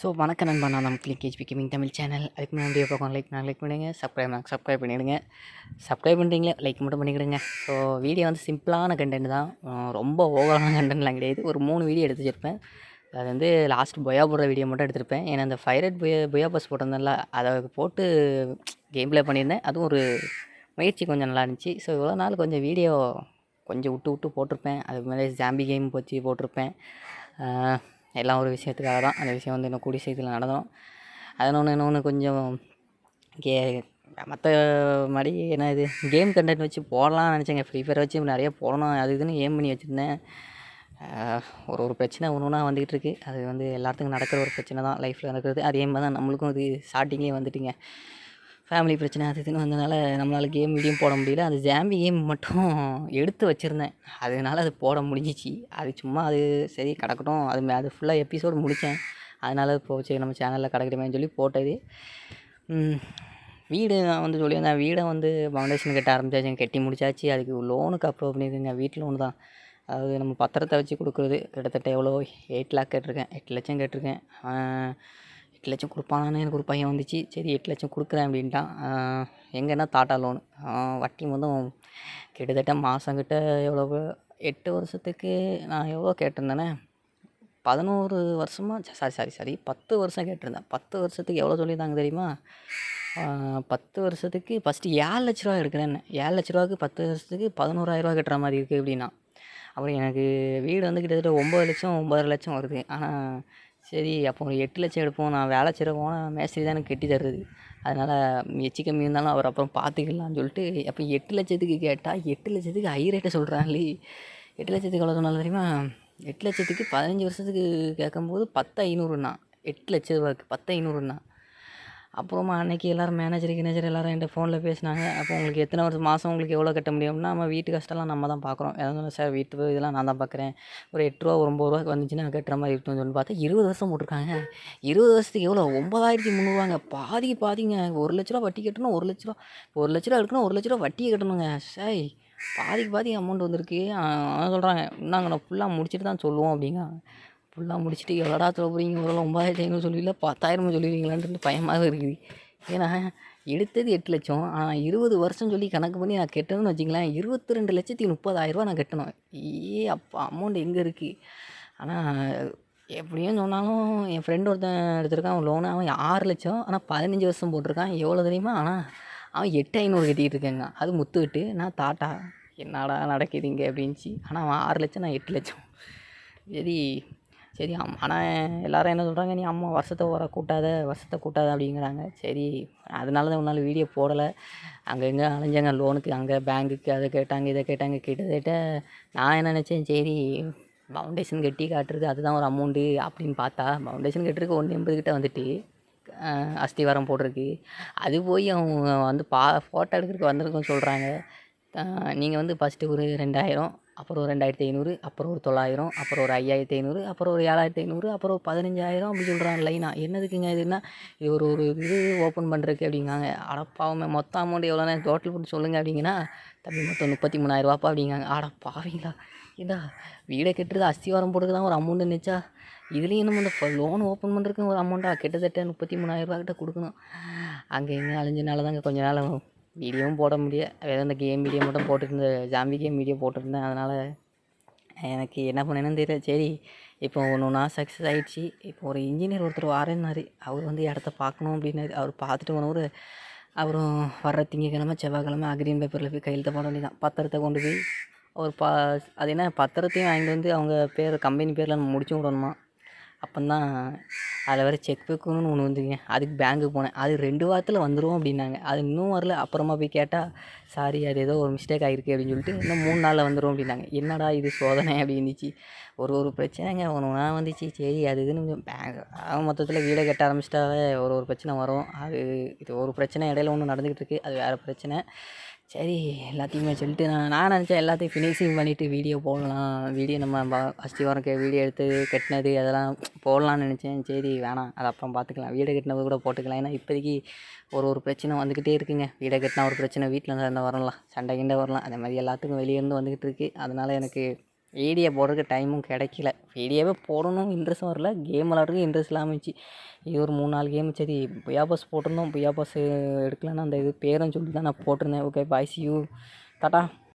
So வணக்கம் நண்பா. நான் நம்ம click HP gaming Tamil channel அதுக்கு முன்னாடி பக்கம் லைக் நான் லைக் பண்ணிடுங்க. சப்ஸ்கிரைப் நான் சப்ஸ்கிரைப் பண்ணிவிடுங்க சப்ஸ்கிரைப் பண்ணுறீங்களே லைக் மட்டும் பண்ணிக்கிடுங்க. ஸோ வீடியோ வந்து சிம்பிளான கண்டென்ட் தான். ரொம்ப ஓவரான கண்டென்ட்லாம் கிடையாது. ஒரு மூணு வீடியோ எடுத்து வச்சிருப்பேன். அது வந்து லாஸ்ட் பொயா போடுற வீடியோ மட்டும் எடுத்திருப்பேன். ஏன்னா அந்த ஃபைரட் பொயா பொயா பஸ் போட்டிருந்தேன்ல அதை போட்டு கேம் ப்ளே பண்ணியிருந்தேன். அதுவும் ஒரு முயற்சி கொஞ்சம் நல்லா இருந்துச்சு. ஸோ இவ்வளோ நாள் கொஞ்சம் வீடியோ கொஞ்சம் விட்டு விட்டு போட்டிருப்பேன். அதுக்கு மேலே ஜாம்பி கேம் போச்சு போட்டிருப்பேன். எல்லாம் ஒரு விஷயத்துக்காக தான். அந்த விஷயம் வந்து இன்னும் கூடிய சீக்கிரத்தில் நடந்தோம் அதனொன்று இன்னொன்று கொஞ்சம் கே மற்ற மாதிரி என்ன இது கேம் கண்டென்ட் வச்சு போடலாம்னு நினச்சேங்க. ஃப்ரீ ஃபயர் வச்சு நிறைய போடணும். அது இதுன்னு ஏம் பண்ணி வச்சுருந்தேன். ஒரு ஒரு பிரச்சனை ஒன்று ஒன்றா வந்துக்கிட்டு இருக்கு. அது வந்து எல்லாத்துக்கும் நடக்கிற ஒரு பிரச்சனை தான். லைஃப்பில் நடக்கிறது. அதே மாதிரி தான் நம்மளுக்கும் இது ஸ்டார்டிங்லேயே வந்துட்டுங்க. ஃபேமிலி பிரச்சனை அது இதுன்னு வந்ததுனால நம்மளால் கேம் வீடியும் போட முடியல. அந்த ஜாம்பி கேம் மட்டும் எடுத்து வச்சுருந்தேன். அதனால அது போட முடிஞ்சிச்சு. அது சும்மா அது சரி கிடக்கட்டும். அது மே- அது ஃபுல்லாக எபிசோடு முடித்தேன். அதனால போச்சு நம்ம சேனலில் கிடக்கட்டுமேன்னு சொல்லி போட்டது. வீடு நான் வந்து சொல்லியிருந்தேன். வீடை வந்து ஃபவுண்டேஷன் கட்ட ஆரம்பிச்சாச்சு. கட்டி முடிச்சாச்சு. அதுக்கு லோனுக்கு அப்ரூவ் பண்ணியிருக்குங்க. வீட்டு லோனு தான். அதாவது நம்ம பத்திரத்தை வச்சு கொடுக்குறது. கிட்டத்தட்ட எவ்வளோ எயிட் லேக் கேட்டிருக்கேன். எட்டு லட்சம் கேட்டிருக்கேன். எட்டு லட்சம் கொடுப்பானான்னு எனக்கு ஒரு பையன் வந்துச்சு. சரி எட்டு லட்சம் கொடுக்குறேன் அப்படின்ட்டான். எங்கேன்னா எங்கன்னா டாட்டா லோனு வட்டி மொத்தம் கிட்டத்தட்ட மாதங்கிட்ட எவ்வளோ எட்டு வருஷத்துக்கு நான் எவ்வளோ கேட்டிருந்தேனே? பதினோரு வருஷமாக சாரி சாரி சாரி பத்து வருஷம் கேட்டிருந்தேன். பத்து வருஷத்துக்கு எவ்வளோ சொல்லியிருந்தாங்க தெரியுமா? பத்து வருஷத்துக்கு ஃபஸ்ட்டு ஏழு லட்ச ரூபா எடுக்கிறேன்னு. ஏழு லட்ச ரூபாய்க்கு பத்து வருஷத்துக்கு பதினோராயிரரூவா கட்டுற மாதிரி இருக்குது அப்படின்னா. அப்புறம் எனக்கு வீடு வந்து கிட்டத்தட்ட ஒம்பது லட்சம் ஒம்பதரை லட்சம் வருது. ஆனால் சரி அப்போ ஒரு எட்டு லட்சம் எடுப்போம். நான் வேலை செய்கிற போனால் மேஸ்திரி தான் எனக்கு கட்டி தருது. அதனால் எச்சு கம்மி இருந்தாலும் அவர் அப்புறம் பார்த்துக்கலாம்னு சொல்லிட்டு அப்போ எட்டு லட்சத்துக்கு கேட்டால் எட்டு லட்சத்துக்கு ஹை ரேட்டை சொல்கிறாங்களே எட்டு லட்சத்துக்கு எவ்வளோ சொன்னாலும் தெரியுமா? எட்டு லட்சத்துக்கு பதினஞ்சு வருஷத்துக்கு கேட்கும்போது பத்து ஐநூறுண்ணா எட்டு லட்ச ரூபாய்க்கு பத்து ஐநூறுண்ணா அப்புறமா அன்னைக்கு எல்லோரும் மேனேஜர் கினேஜர் எல்லோரும் என்கிட்ட ஃபோனில் பேசினாங்க. அப்போ உங்களுக்கு எத்தனை வருஷம் மாதம் உங்களுக்கு எவ்வளோ கட்ட முடியும்னா நம்ம வீட்டு கஷ்டம்லாம் நம்ம தான் பார்க்குறோம். எதாவது சார் வீட்டு இதெல்லாம் நான் தான் பார்க்குறேன். ஒரு எட்டு ரூபா ஒன்பது ஒம்பது ரூபாய்க்கு வந்துச்சுன்னா கட்டுற மாதிரி இருக்கும்னு சொல்லி பார்த்தா இருபது வருஷம் போட்டிருக்காங்க. இருபது வருஷத்துக்கு எவ்வளோ ஒம்பதாயிரத்தி முந்நூறுவாங்க. பாதி பாதிங்க. ஒரு லட்ச ரூபா வட்டி கட்டணும் ஒரு லட்ச ரூபா. ஒரு லட்ச ரூபா எடுக்கணும் ஒரு லட்ச ரூபா வட்டியை கட்டணுங்க. சாய் பாதிக்கு பாதி அமௌண்ட் வந்திருக்கு. அவன் சொல்கிறாங்க நாங்கள் நான் ஃபுல்லாக முடிச்சுட்டு தான் சொல்லுவோம் அப்படிங்க ஃபுல்லாக முடிச்சுட்டு எவ்வளோடா சொல்ல போகிறீங்க ஒரு ஒம்பதாயிரத்தி ஐநூறு சொல்லுவீங்களா? பத்தாயிரம் சொல்லுவீங்களான்ட்டு பயமாக இருக்குது. ஏன்னா எடுத்தது எட்டு லட்சம். ஆனால் இருபது வருஷம் சொல்லி கணக்கு பண்ணி நான் கெட்டணும்னு வச்சிங்களேன் இருபத்தி ரெண்டு லட்சத்தி முப்பதாயிரரூவா நான் கட்டணும். ஏ அப்பா அமௌண்ட் எங்கே இருக்குது ஆனால் எப்படியும் சொன்னாலும் என் ஃப்ரெண்டு ஒருத்தன் எடுத்திருக்கான் அவன் லோனு அவன் ஆறு லட்சம். ஆனால் பதினஞ்சு வருஷம் போட்டிருக்கான். எவ்வளோ தெரியுமா? ஆனால் அவன் எட்டு ஐநூறு கட்டிக்கிட்டு இருக்கேங்க. அது முத்துக்கிட்டு நான் தாட்டா என்னடா நடக்குதுங்க அப்படின்ச்சு ஆனால் அவன் ஆறு லட்சம் நான் எட்டு லட்சம். சரி. சரி அம் ஆனால் எல்லோரும் என்ன சொல்கிறாங்க நீ அம்மா வருஷத்தை வர கூட்டாத வருஷத்தை கூட்டாத அப்படிங்கிறாங்க. சரி அதனால தான் ஒரு வீடியோ போடலை. அங்கே எங்கே அலைஞ்சாங்க லோனுக்கு அங்கே பேங்குக்கு அதை கேட்டாங்க இதை கேட்டாங்க கிட்டத்தட்ட நான் என்ன நினச்சேன் சரி ஃபவுண்டேஷன் கட்டி காட்டுறது அதுதான் ஒரு அமௌண்ட்டு அப்படின்னு பார்த்தா ஃபவுண்டேஷன் கட்டுறதுக்கு ஒன்று எண்பது கிட்டே வந்துட்டு அஸ்திவாரம் போட்டிருக்கு. அது போய் அவங்க வந்து பா ஃபோட்டோ எடுக்கிறதுக்கு வந்திருக்கோன்னு சொல்கிறாங்க நீங்கள் வந்து ஃபஸ்ட்டு ஒரு ரெண்டாயிரம் அப்புறம் ஒரு ரெண்டாயிரத்தி ஐநூறு அப்புறம் ஒரு தொள்ளாயிரம் அப்புறம் ஒரு ஐயாயிரத்தி ஐநூறு அப்புறம் ஒரு ஏழாயிரத்தி ஐநூறு அப்புறம் ஒரு பதினஞ்சாயிரம் அப்படி சொல்கிறாங்க லைனாக என்னதுக்குங்க இதுன்னா இது ஒரு ஒரு இது ஓப்பன் பண்ணுறதுக்கு அப்படிங்காங்க. அடப்பாவமே மொத்த அமௌண்ட் எவ்வளோண்ணே டோட்டல் போட்டு சொல்லுங்கள் அப்படிங்கன்னா தம்பி மொத்தம் முப்பத்தி மூணாயிரரூவாப்பா அப்படிங்காங்க. அட பாவீங்களா. ஏண்டா வீடை கட்டுறது அஸ்திவாரம் போட்டுக்கலாம் தான் ஒரு அமௌண்ட்டு நினச்சா? இதுலேயும் என்ன இந்த லோன் ஓப்பன் பண்ணுறதுக்கு ஒரு அமௌண்ட்டா கிட்டத்தட்ட முப்பத்தி மூணாயிரரூபா கிட்ட கொடுக்கணும். அங்கே இங்கே அழிஞ்சனால தாங்க கொஞ்ச நாள் வீடியோவும் போட முடியல வேறு இந்த கேம் வீடியோ மட்டும் போட்டுருந்த ஜாம்பி கேம் வீடியோ போட்டிருந்தேன். அதனால் எனக்கு என்ன பண்ணேன்னு தெரியல. சரி இப்போ ஒன்று ஒன்றா சக்ஸஸ் ஆகிடுச்சு இப்போ ஒரு இன்ஜினியர் ஒருத்தர் வரேன்னாரு. அவர் வந்து இடத்த பார்க்கணும் அப்படின்னாரு. அவர் பார்த்துட்டு போனவர் அப்புறம் வர்ற திங்கக்கிழமை செவ்வாய்க்கிழமை அக்ரீன் பேப்பரில் போய் கையெழுத்த போட வேண்டியதான் பத்திரத்தை கொண்டு போய் ஒரு பா அது என்ன பத்திரத்தையும் வாங்கிட்டு வந்து அவங்க பேர் கம்பெனி பேரில் நம்ம முடிச்சு விடணுமா? அப்போந்தான் அதில் வேறு செக் புக்குன்னு ஒன்று வந்துங்க அதுக்கு பேங்க்குக்கு போனேன். அது ரெண்டு வாரத்தில் வந்துடும் அப்படின்னாங்க. அது இன்னும் வரல. அப்புறமா போய் கேட்டால் சாரி அது ஏதோ ஒரு மிஸ்டேக் ஆகிருக்கு அப்படின்னு சொல்லிட்டு இன்னும் மூணு நாளில் வந்துடும் அப்படின்னாங்க. என்னடா இது சோதனை? அப்படி இருந்துச்சு ஒரு ஒரு பிரச்சனைங்க. ஒன்று ஒன்றா வந்துச்சு. சரி அது இதுன்னு பேங்க் அவன் மொத்தத்தில் வீடை கட்ட ஆரம்பிச்சிட்டாவே ஒரு ஒரு பிரச்சனை வரும். அது இது ஒரு பிரச்சனை இடையில ஒன்று நடந்துக்கிட்டு இருக்குது அது வேறு பிரச்சனை. சரி எல்லாத்தையுமே சொல்லிட்டு நான் நான் நினச்சேன் எல்லாத்தையும் ஃபினிஷிங் பண்ணிவிட்டு வீடியோ போடலாம். வீடியோ நம்ம ஃபஸ்ட்டு அஸ்திவாரம் கே வீடியோ எடுத்து கட்டினது அதெல்லாம் போடலாம்னு நினச்சேன். சரி வேணாம். அது அப்புறம் பார்த்துக்கலாம். வீடு கட்டினது கூட போட்டுக்கலாம். ஏன்னா இப்போதைக்கு ஒரு ஒரு பிரச்சனை வந்துக்கிட்டே இருக்குங்க. வீடை கட்டினா ஒரு பிரச்சனை வீட்டில் இருந்தால் வரலாம் சண்டை கிண்டை வரலாம். அதே மாதிரி எல்லாத்துக்கும் வெளியே இருந்து வந்துக்கிட்டு இருக்குது அதனால் எனக்கு வீடியோ போடுறதுக்கு டைமும் கிடைக்கல. வீடியோவே போடணும் இன்ட்ரெஸ்ட்டும் வரல. கேம் விளாட்றதுக்கு இன்ட்ரெஸ்ட் இல்லாமல் இருந்துச்சு. இது ஒரு மூணு நாலு கேம் சரி புயா பாஸ் போட்டிருந்தோம். புயா பாஸ் எடுக்கலன்னா அந்த இது பேரும் சொல்லி தான் நான் போட்டிருந்தேன். Okay bye see you tata